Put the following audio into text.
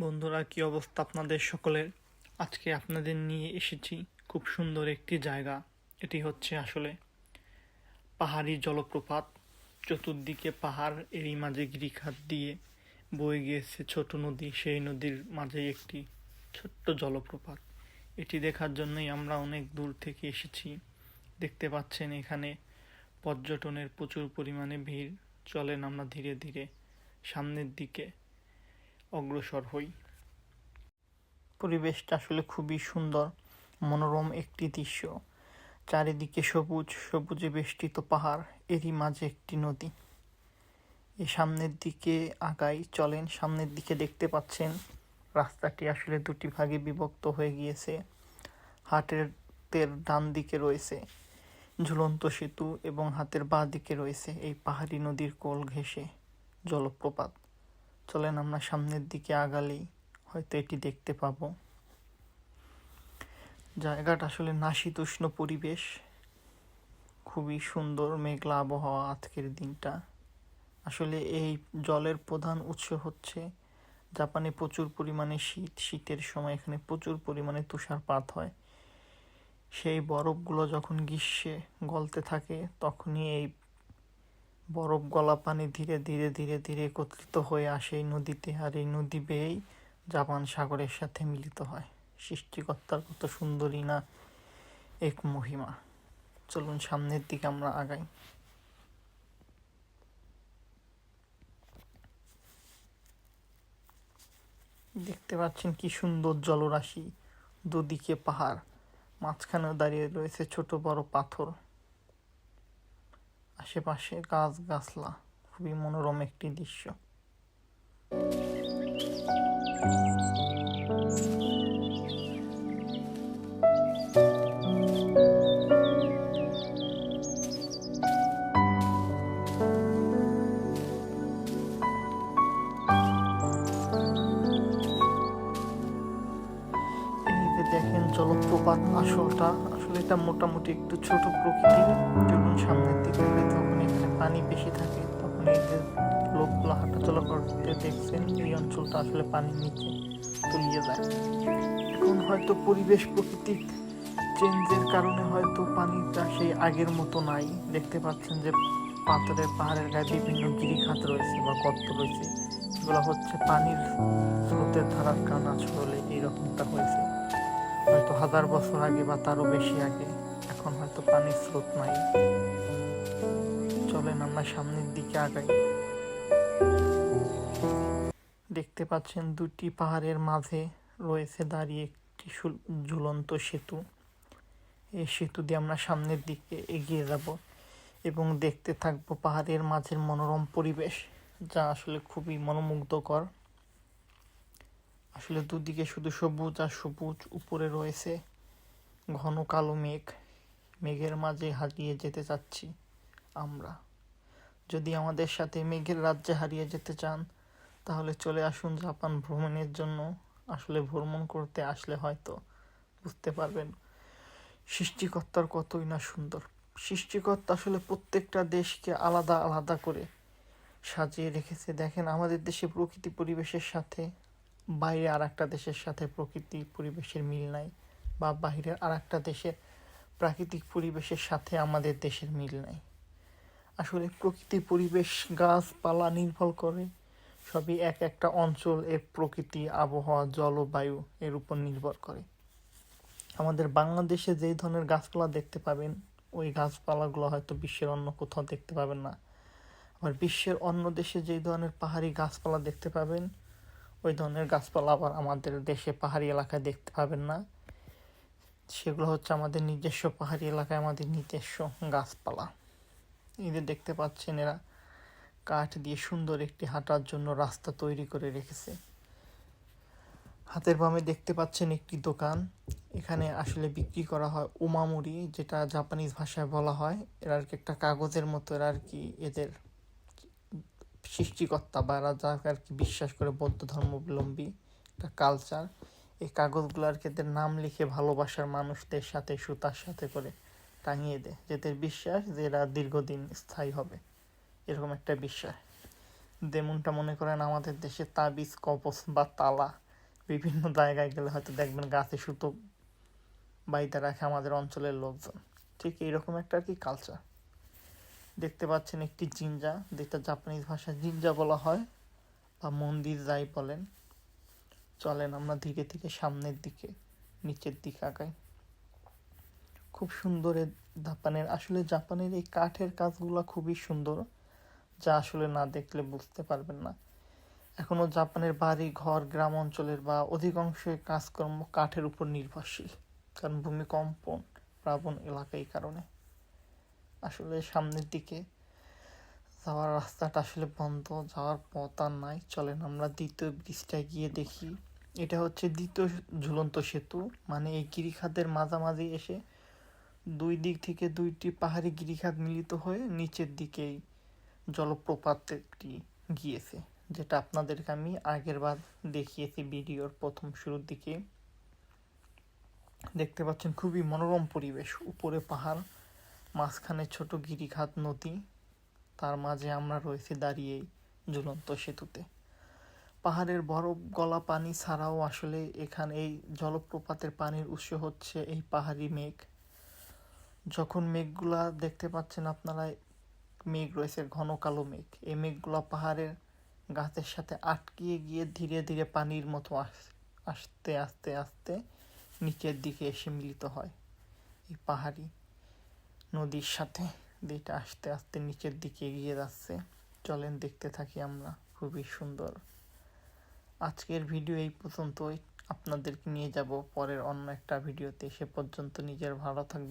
বন্ধুরা, কি অবস্থা আপনাদের সকলের? আজকে আপনাদের নিয়ে এসেছি খুব সুন্দর একটি জায়গা। এটি হচ্ছে আসলে পাহাড়ি জলপ্রপাত। চতুর্দিকে পাহাড়, এরই মাঝে গিরিখাত দিয়ে বয়ে গিয়েছে ছোট নদী। সেই নদীর মাঝে একটি ছোট্ট জলপ্রপাত। এটি দেখার জন্যই আমরা অনেক দূর থেকে এসেছি। দেখতে পাচ্ছেন এখানে পর্যটনের প্রচুর পরিমাণে ভিড়। চলেন আমরা ধীরে ধীরে সামনের দিকে অগ্রসর হই। পরিবেশটা আসলে খুবই সুন্দর, মনোরম একটি দৃশ্য। চারিদিকে সবুজ, সবুজে বেষ্টিত পাহাড়, এরই মাঝে একটি নদী। এ সামনের দিকে আগাই চলেন, সামনের দিকে দেখতে পাচ্ছেন, রাস্তাটি আসলে দুটি ভাগে বিভক্ত হয়ে গিয়েছে। হাটের তের ডান দিকে রয়েছে ঝুলন্ত সেতু এবং হাতের বাঁ দিকে রয়েছে এই পাহাড়ি নদীর কোল ঘেঁষে জলপ্রপাত। চলেন আমরা সামনের দিকে আগালেই হয়তো এটি দেখতে পাবো। জায়গাটা আসলে নাশীতোষ্ণ পরিবেশ। খুবই সুন্দর মেঘলা আবহাওয়া আজকের দিনটা। আসলে এই জলের প্রধান উৎস হচ্ছে জাপানে প্রচুর পরিমাণে শীত। শীতের সময় এখানে প্রচুর পরিমাণে তুষারপাত হয়। সেই বরফগুলো যখন গ্রীষ্মে গলতে থাকে, তখনই এই বরফ গলা পানি ধীরে ধীরে ধীরে ধীরে একত্রিত হয়ে আসে এই নদীতে, আর এই নদী বেয়েই জাপান সাগরের সাথে মিলিত হয়। সৃষ্টিকর্তার কত সুন্দরী না এক মহিমা। চলুন সামনের দিকে আমরা আগাই। দেখতে পাচ্ছেন কি সুন্দর জলরাশি, দুদিকে পাহাড় মাঝখানে দাঁড়িয়ে রয়েছে ছোট বড় পাথর। আশেপাশে গাছ গাছলা খুবই মনোরম একটি দৃশ্য। দেখেন জলপ্রপাত আসলটা এটা মোটামুটি একটু ছোট প্রকৃতির যখন সামনের দিকে হয়, তখন এখানে পানি বেশি থাকে, তখন এই যে লোকগুলো হাঁটাচলা করতে দেখছেন এই অঞ্চলটা আসলে পানির নিচে তলিয়ে যায়। এখন হয়তো পরিবেশ প্রকৃতিক চেঞ্জের কারণে হয়তো পানিটা সেই আগের মতো নাই। দেখতে পাচ্ছেন যে পাথরের পাহাড়ের গায়ে বিভিন্ন গিরিখাত রয়েছে বা গর্ত রয়েছে। এগুলো হচ্ছে পানির স্রোতের ধারার কারণ হয়তো হাজার বছর আগে বা তারও বেশি আগে, এখন হয়তো পানির স্রোত নাই। চলেন আমরা সামনের দিকে আগাই। দেখতে পাচ্ছেন দুটি পাহাড়ের মাঝে রয়েছে দাঁড়িয়ে একটি ঝুলন্ত সেতু। এই সেতু দিয়ে আমরা সামনের দিকে এগিয়ে যাব এবং দেখতে থাকব পাহাড়ের মাঝের মনোরম পরিবেশ, যা আসলে খুবই মনোমুগ্ধকর। আসলে দুদিকে শুধু সবুজ আর সবুজ উপরে রয়েছে ঘন কালো মেঘ। মেঘের মাঝে হারিয়ে যেতে চাচ্ছি আমরা। যদি আমাদের সাথে মেঘের রাজ্যে হারিয়ে যেতে চান, তাহলে চলে আসুন জাপান ভ্রমণের জন্য। আসলে ভ্রমণ করতে আসলে হয়তো, বুঝতে পারবেন। সৃষ্টিকর্তার কতই না সুন্দর। সৃষ্টিকর্তা আসলে প্রত্যেকটা দেশকে আলাদা আলাদা করে সাজিয়ে রেখেছে। দেখেন আমাদের দেশে প্রকৃতি পরিবেশের সাথে বাইরে আর একটা দেশের সাথে প্রকৃতি পরিবেশের মিল নাই বা বাইরের আর একটা দেশের প্রাকৃতিক পরিবেশের সাথে আমাদের দেশের মিল নাই। আসলে প্রকৃতি পরিবেশ, গাছপালা নির্ভর করে। সবই এক একটা অঞ্চল এর প্রকৃতি, আবহাওয়া, জলবায়ু এর উপর নির্ভর করে। আমাদের বাংলাদেশে যেই ধরনের গাছপালা দেখতে পাবেন, ওই গাছপালাগুলো হয়তো বিশ্বের অন্য কোথাও দেখতে পাবেন না। আবার বিশ্বের অন্য দেশে যেই ধরনের পাহাড়ি গাছপালা দেখতে পাবেন ওই ধরনের গাছপালা আবার আমাদের দেশে পাহাড়ি এলাকায় দেখতে পাবেন না। সেগুলো হচ্ছে আমাদের নিজস্ব পাহাড়ি এলাকায় আমাদের নিজস্ব গাছপালা। এদের দেখতে পাচ্ছেন এরা কাঠ দিয়ে সুন্দর একটি হাঁটার জন্য রাস্তা তৈরি করে রেখেছে। হাতের বামে দেখতে পাচ্ছেন একটি দোকান। এখানে আসলে বিক্রি করা হয় উমামুরি যেটা জাপানিজ ভাষায় বলা হয়। এরা আর কি একটা কাগজের মতো এরা আর কি এদের সৃষ্টিকর্তা বা যাকে আর কি বিশ্বাস করে বৌদ্ধ ধর্মাবলম্বী একটা কালচার এই কাগজগুলো আর কি নাম লিখে ভালোবাসার মানুষদের সাথে, সুতার সাথে করে টাঙিয়ে দেয় যেদের বিশ্বাস যে এরা দীর্ঘদিন স্থায়ী হবে। এরকম একটা বিশ্বাস যেমনটা মনে করেন আমাদের দেশে তাবিজ, কবচ বা তালা বিভিন্ন জায়গায় গেলে হয়তো দেখবেন গাছে সুতো বাইতে রাখে আমাদের অঞ্চলের লোকজন। ঠিক এইরকম একটা আর কি কালচার দেখতে পাচ্ছেন একটি জিঞ্জা যেটা জাপানিজ ভাষায় জিঞ্জা বলা হয়, বা মন্দির যাই বলেন। চলেন আমরা ধীরে ধীরে সামনের দিকে, নিচের দিকে আগাই। খুব সুন্দর জাপানের, আসলে জাপানের এই কাঠের কাজগুলো খুবই সুন্দর, যা আসলে না দেখলে বুঝতে পারবেন না। এখনও জাপানের বাড়ি, ঘর, গ্রাম অঞ্চলের বা অধিকাংশই কাজকর্ম কাঠের উপর নির্ভরশীল, কারণ ভূমিকম্প প্লাবন এলাকা এই কারণে। আসলে সামনের দিকে যাওয়ার রাস্তাটা আসলে বন্ধ, যাওয়ার পথ আর নাই। চলেন আমরা দ্বিতীয় ব্রিজটায় গিয়ে দেখি। এটা হচ্ছে দ্বিতীয় ঝুলন্ত সেতু মানে এই গিরিখাতের মাঝামাঝি এসে দুই দিক থেকে দুইটি পাহাড়ি গিরিখাত মিলিত হয়ে নিচের দিকেই জলপ্রপাতটি গিয়েছে, যেটা আপনাদেরকে আমি আগের বার দেখিয়েছি ভিডিওর প্রথম শুরুর দিকে। দেখতে পাচ্ছেন খুবই মনোরম পরিবেশ, উপরে পাহাড়। মাঝখানে ছোট গিরিখাত নদী, তার মাঝে আমরা রয়েছি দাঁড়িয়ে ঝুলন্ত সেতুতে। পাহাড়ের বরফ গলা পানি ছাড়াও আসলে এখানে এই জলপ্রপাতের পানির উৎস হচ্ছে এই পাহাড়ি মেঘ। যখন মেঘগুলা দেখতে পাচ্ছেন আপনারা, মেঘ রয়েছে ঘন কালো মেঘ। এই মেঘগুলা পাহাড়ের গাছের সাথে আটকিয়ে গিয়ে ধীরে ধীরে পানির মতো আস- আস্তে আস্তে আস্তে নিচের দিকে এসে মিলিত হয় এই পাহাড়ি নদীর সাথে। যেটা আস্তে আস্তে নিচের দিকে এগিয়ে যাচ্ছে। চলেন দেখতে থাকি আমরা। খুবই সুন্দর। আজকের ভিডিও এই পর্যন্তই। আপনাদেরকে নিয়ে যাব পরের অন্য একটা ভিডিওতে। সে পর্যন্ত নিজের ভালো থাকবে